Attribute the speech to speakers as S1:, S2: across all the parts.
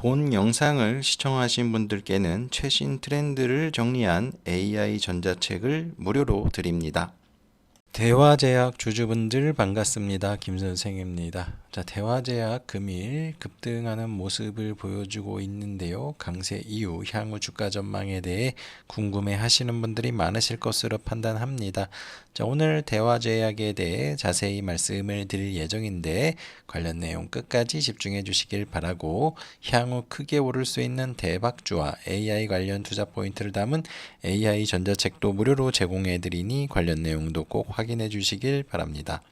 S1: 본 영상을 시청하신 분들께는 최신 트렌드를 정리한 AI 전자책을 무료로 드립니다. 대화제약 주주분들 반갑습니다. 김 선생입니다. 자, 대화제약 금일 급등하는 모습을 보여주고 있는데요. 강세 이후 향후 주가 전망에 대해 궁금해 하시는 분들이 많으실 것으로 판단합니다. 자, 오늘 대화제약에 대해 자세히 말씀을 드릴 예정인데 관련 내용 끝까지 집중해 주시길 바라고 향후 크게 오를 수 있는 대박주와 AI 관련 투자 포인트를 담은 AI 전자책도 무료로 제공해 드리니 관련 내용도 꼭 확인해 주시길 바랍니다.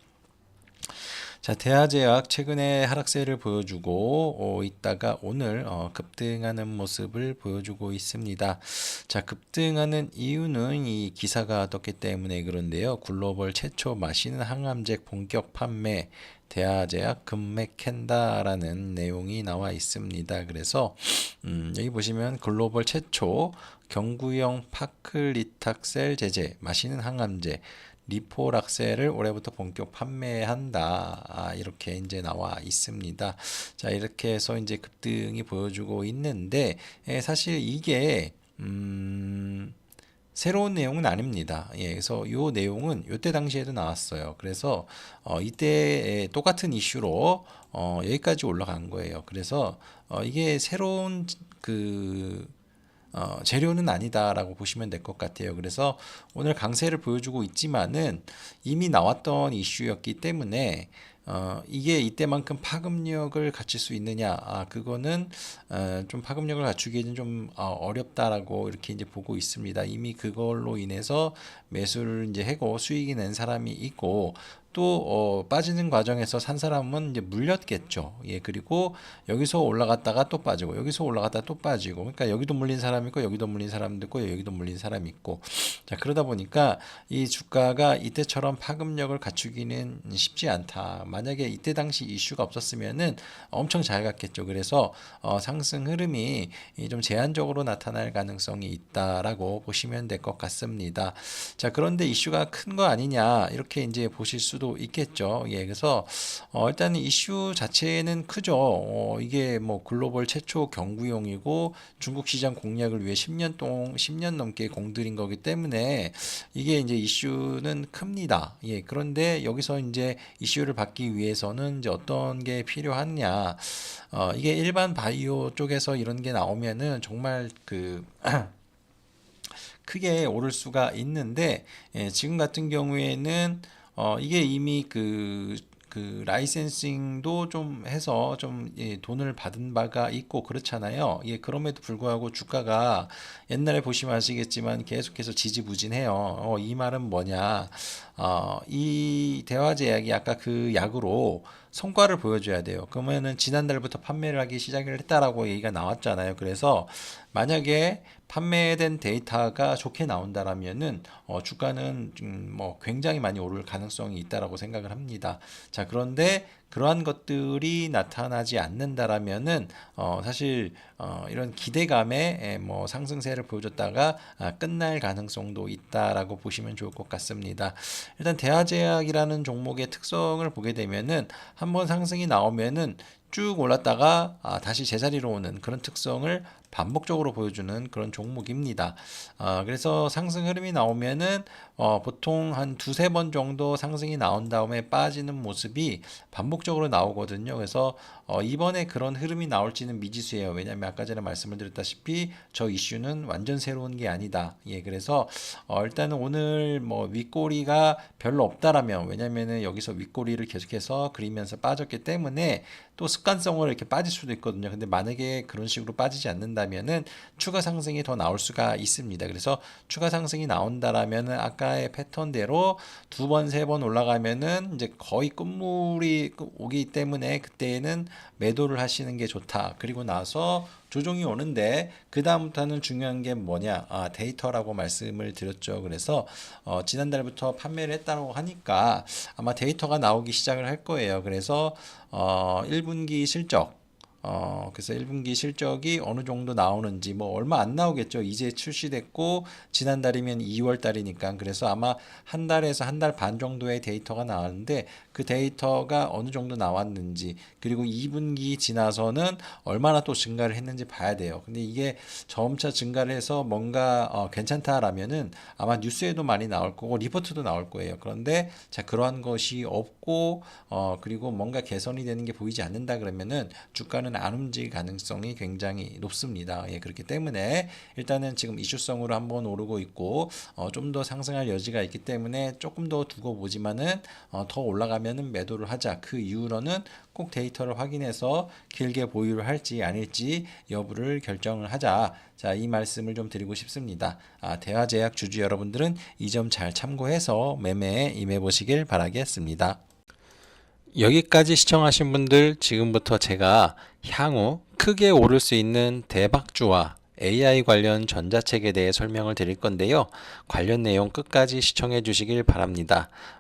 S1: 자, 대하제약 최근에 하락세를 보여주고 어, 있다가 오늘 어, 급등하는 모습을 보여주고 있습니다. 자, 급등하는 이유는 이 기사가 떴기 때문에 그런데요. 글로벌 최초 마시는 항암제 본격 판매 대하제약 금맥캔다라는 내용이 나와 있습니다. 그래서 음, 여기 보시면 글로벌 최초 경구용 파클리탁셀 제제 마시는 항암제 리포락셀을 올해부터 본격 판매한다. 아, 이렇게 이제 나와 있습니다. 자, 이렇게 해서 이제 급등이 보여주고 있는데, 예, 사실 이게, 음, 새로운 내용은 아닙니다. 예, 그래서 이 내용은 이때 당시에도 나왔어요. 그래서 어, 이때 똑같은 이슈로 어, 여기까지 올라간 거예요. 그래서 어, 이게 새로운 그 어, 재료는 아니다라고 보시면 될 것 같아요. 그래서 오늘 강세를 보여주고 있지만은 이미 나왔던 이슈였기 때문에 어, 이게 이때만큼 파급력을 갖출 수 있느냐? 아, 그거는 어, 좀 파급력을 갖추기에는 좀 어, 어렵다라고 이렇게 이제 보고 있습니다. 이미 그걸로 인해서 매수를 이제 해고 수익이 낸 사람이 있고 또 어, 빠지는 과정에서 산 사람은 이제 물렸겠죠. 예, 그리고 여기서 올라갔다가 또 빠지고 여기서 올라갔다가 또 빠지고 그러니까 여기도 물린 사람 있고 여기도 물린 사람도 있고 여기도 물린 사람이 있고 자 그러다 보니까 이 주가가 이때처럼 파급력을 갖추기는 쉽지 않다. 만약에 이때 당시 이슈가 없었으면은 엄청 잘 갔겠죠. 그래서 어, 상승 흐름이 좀 제한적으로 나타날 가능성이 있다라고 보시면 될 것 같습니다. 자 그런데 이슈가 큰 거 아니냐 이렇게 이제 보실 수도 있겠죠. 예, 그래서 어, 일단 이슈 자체는 크죠. 어, 이게 뭐 글로벌 최초 경구용이고 중국 시장 공략을 위해 10년 동 10년 넘게 공들인 거기 때문에 이게 이제 이슈는 큽니다. 예, 그런데 여기서 이제 이슈를 받기 위해서는 이제 어떤 게 필요하냐? 어, 이게 일반 바이오 쪽에서 이런 게 나오면은 정말 그 크게 오를 수가 있는데 예, 지금 같은 경우에는 어, 이게 이미 그, 그 라이센싱도 좀 해서 좀 예, 돈을 받은 바가 있고 그렇잖아요. 예, 그럼에도 불구하고 주가가 옛날에 보시면 아시겠지만 계속해서 지지부진해요. 어, 이 말은 뭐냐? 어, 이 대화제약이 아까 그 약으로 성과를 보여줘야 돼요. 그러면은 지난달부터 판매를 하기 시작을 했다라고 얘기가 나왔잖아요. 그래서 만약에 판매된 데이터가 좋게 나온다라면은 어, 주가는 좀뭐 굉장히 많이 오를 가능성이 있다라고 생각을 합니다. 자 그런데 그러한 것들이 나타나지 않는다라면은 어, 사실 어, 이런 기대감에 에, 뭐 상승세를 보여줬다가 아, 끝날 가능성도 있다라고 보시면 좋을 것 같습니다. 일단 대하제약이라는 종목의 특성을 보게 되면은 한번 상승이 나오면은 쭉 올랐다가 아, 다시 제자리로 오는 그런 특성을 반복적으로 보여주는 그런 종목입니다. 아, 그래서 상승 흐름이 나오면은 어, 보통 한 두세 번 정도 상승이 나온 다음에 빠지는 모습이 반복적으로 나오거든요. 그래서 어, 이번에 그런 흐름이 나올지는 미지수예요. 왜냐하면 아까 전에 말씀을 드렸다시피 저 이슈는 완전 새로운 게 아니다. 예, 그래서 어, 일단은 오늘 뭐 윗꼬리가 별로 없다라면 왜냐면은 여기서 윗꼬리를 계속해서 그리면서 빠졌기 때문에 또 습관성으로 이렇게 빠질 수도 있거든요. 근데 만약에 그런 식으로 빠지지 않는다면은 추가 상승이 더 나올 수가 있습니다. 그래서 추가 상승이 나온다라면은 아까의 패턴대로 두 번, 세 번 올라가면은 이제 거의 끝물이 오기 때문에 그때는 매도를 하시는 게 좋다. 그리고 나서 조정이 오는데 그 다음부터는 중요한 게 뭐냐? 아, 데이터라고 말씀을 드렸죠. 그래서 어, 지난달부터 판매를 했다고 하니까 아마 데이터가 나오기 시작을 할 거예요. 그래서 어, 1분기 실적 어, 그래서 1분기 실적이 어느 정도 나오는지 뭐 얼마 안 나오겠죠. 이제 출시됐고 지난달이면 2월 달이니까 그래서 아마 한 달에서 한 달 반 정도의 데이터가 나왔는데 그 데이터가 어느 정도 나왔는지 그리고 2분기 지나서는 얼마나 또 증가를 했는지 봐야 돼요. 근데 이게 점차 증가를 해서 뭔가 어, 괜찮다라면은 아마 뉴스에도 많이 나올 거고 리포트도 나올 거예요. 그런데 자 그러한 것이 없고 어, 그리고 뭔가 개선이 되는 게 보이지 않는다 그러면은 주가는 안 움직일 가능성이 굉장히 높습니다. 예, 그렇기 때문에 일단은 지금 이슈성으로 한번 오르고 있고 어, 좀 더 상승할 여지가 있기 때문에 조금 더 두고 보지만은 어, 더 올라가면은 매도를 하자. 그 이후로는 꼭 데이터를 확인해서 길게 보유를 할지 아닐지 여부를 결정을 하자. 자, 이 말씀을 좀 드리고 싶습니다. 아, 대화제약 주주 여러분들은 이 점 잘 참고해서 매매에 임해 보시길 바라겠습니다. 여기까지 시청하신 분들 지금부터 제가 향후 크게 오를 수 있는 대박주와 AI 관련 전자책에 대해 설명을 드릴 건데요. 관련 내용 끝까지 시청해 주시길 바랍니다.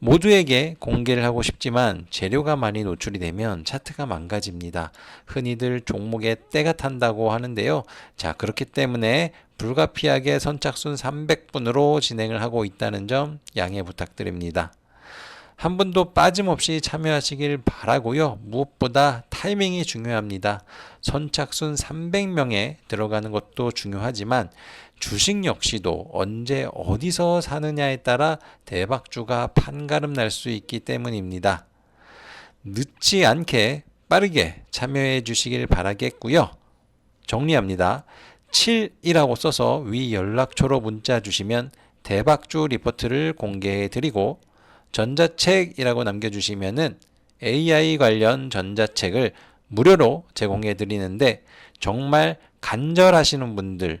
S1: 모두에게 공개를 하고 싶지만 재료가 많이 노출이 되면 차트가 망가집니다. 흔히들 종목에 때가 탄다고 하는데요. 자, 그렇기 때문에 불가피하게 선착순 300분으로 진행을 하고 있다는 점 양해 부탁드립니다. 한 분도 빠짐없이 참여하시길 바라고요. 무엇보다 타이밍이 중요합니다. 선착순 300명에 들어가는 것도 중요하지만 주식 역시도 언제 어디서 사느냐에 따라 대박주가 판가름 날 수 있기 때문입니다. 늦지 않게 빠르게 참여해 주시길 바라겠고요. 정리합니다. 7이라고 써서 위 연락처로 문자 주시면 대박주 리포트를 공개해 드리고 전자책이라고 남겨주시면은 AI 관련 전자책을 무료로 제공해 드리는데 정말 간절하시는 분들,